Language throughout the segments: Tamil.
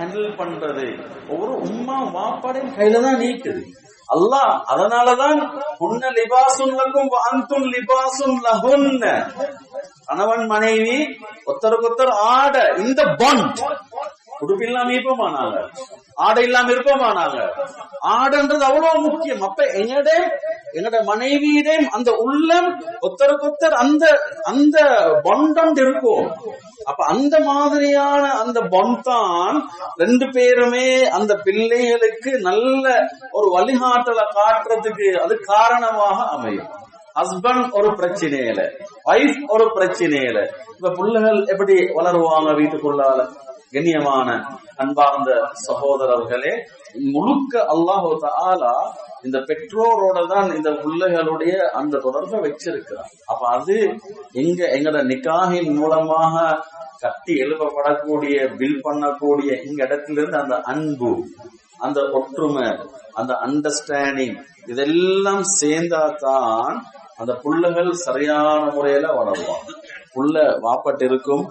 ஹேண்டில் பண்றது. ஒவ்வொரு உம்மா வாப்பாடையும் கையில தான் நீக்குது. அல்லாஹ் அதனாலதான் உன்ன லிபாசும் லக்கும் லிபாசுன் லஹுன்ன. கணவன் மனைவி ஒருத்தருக்கு ஒருத்தர் ஆட இந்த பாண்ட் உடுப்பு இல்லாம இருப்போமானாங்க? ஆடை இல்லாம இருப்போமானாங்க? ஆடுன்றது அவ்வளவு முக்கியம். அப்ப எங்கட என்னோட மனைவியிடே அந்த உள்ளம் ஒத்தருக்கொத்தர் அந்த அந்த பண்டம் இருக்கும். அப்ப அந்த மாதிரியான அந்த பந்தான் ரெண்டு பேருமே அந்த பிள்ளைகளுக்கு நல்ல ஒரு வழிகாட்டலை காட்டுறதுக்கு அது காரணமாக அமையும். ஹஸ்பண்ட் ஒரு பிரச்சனையில ஒய்ஃப் ஒரு பிரச்சனையில. இப்ப பிள்ளைகள் எப்படி வளருவாங்க வீட்டுக்குள்ளால? கண்ணியமான அன்பார்ந்த சகோதரர்களே முழுக்க அல்லாஹு தாலா இந்த பெற்றோரோட தான் இந்த பிள்ளைகளுடைய அந்த தொடர்பை வச்சிருக்கிறார். அப்ப அது எங்க எங்கட நிக்காகின் மூலமாக கட்டி எழுப்பப்படக்கூடிய பில் பண்ணக்கூடிய இங்க இடத்துல இருந்து அந்த அன்பு அந்த ஒற்றுமை அந்த அண்டர்ஸ்டாண்டிங் இதெல்லாம் சேர்ந்தா தான் அந்த புள்ளைகள் சரியான முறையில வளருவான் புள்ள வாப்பட்டு இருக்கும்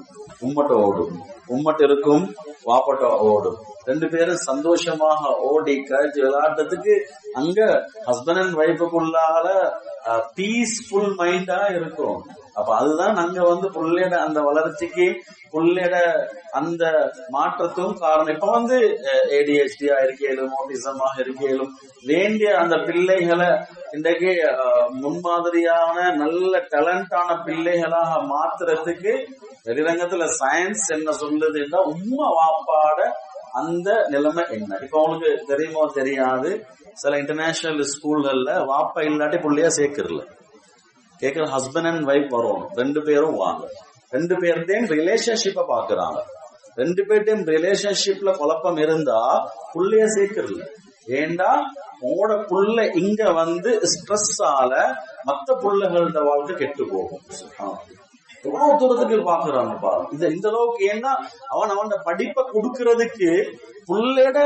உம்மட்ட ஓடும். உம்மட்ட இருக்கும் வாப்பட்ட ஓடும். ரெண்டு பேரும் சந்தோஷமாக ஓடி கழிச்சு விளையாடுறதுக்கு அங்க ஹஸ்பண்ட் அண்ட் ஒய்ஃபுக்குள்ளால பீஸ்ஃபுல் மைண்டா இருக்கும். அப்ப அதுதான் அங்க வந்து புள்ளையோட அந்த வளர்ச்சிக்கு புள்ளையோட அந்த மாற்றத்தும் காரணம். இப்ப வந்து ஏடிஹெச்டியா இருக்கையிலும் ஓட்டிசமாக இருக்கையிலும் வேண்டிய அந்த பிள்ளைகளை இன்றைக்கு முன்மாதிரியான நல்ல டேலண்டான பிள்ளைகளாக மாத்துறதுக்கு வெளிரங்கத்துல சயின்ஸ் என்ன சொல்லுதுன்னா உண்மை வாப்பாட அந்த நிலைமை என்ன? இப்ப உங்களுக்கு தெரியுமோ தெரியாது. சில இன்டர்நேஷனல் ஸ்கூல்கள்ல வாப்பா இல்லாட்டி பிள்ளையா சேர்க்கறல கேட்கிற ஹஸ்பண்ட் அண்ட் ஒய்ஃப் வரும். ரெண்டு பேரும் வாங்க. ரெண்டு பேர்த்தையும் ரிலேஷன்ஷிப்பை பாக்குறாங்க. ரெண்டு பேர்ட்டையும் ரிலேஷன்ஷிப்ல குழப்பம் இருந்தா புள்ளைய சேர்க்கறல ஏண்டா? உங்களோட புள்ள இங்க வந்து ஸ்ட்ரெஸ் ஆல மத்த புள்ளைகளோட வாழ்க்கை கெட்டு போகும். எவ்வளவு தூரத்துக்கு பாக்குறாங்க பாரு. இந்த இந்த அளவுக்கு ஏன்னா அவன் அவன் படிப்பை கொடுக்கறதுக்கு புள்ளையோட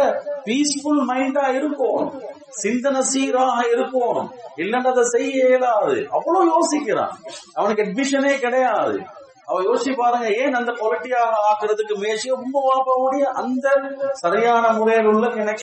பீஸ்ஃபுல் மைண்டா இருக்கும். சிந்தனை சீராக இருக்கும். இல்லைன்னா அதை செய்ய இயலாது. அவ்வளவு யோசிக்கிறான். அவனுக்கு அட்மிஷனே கிடையாது. அவ யோசிச்சு பாருங்க ஏன் அந்த குவாலிட்டியாக ஆக்குறதுக்கு முயற்சியோ உங்க வாப்பாவுடைய அந்த சரியான முறையில் உள்ள கனெக்ஷன்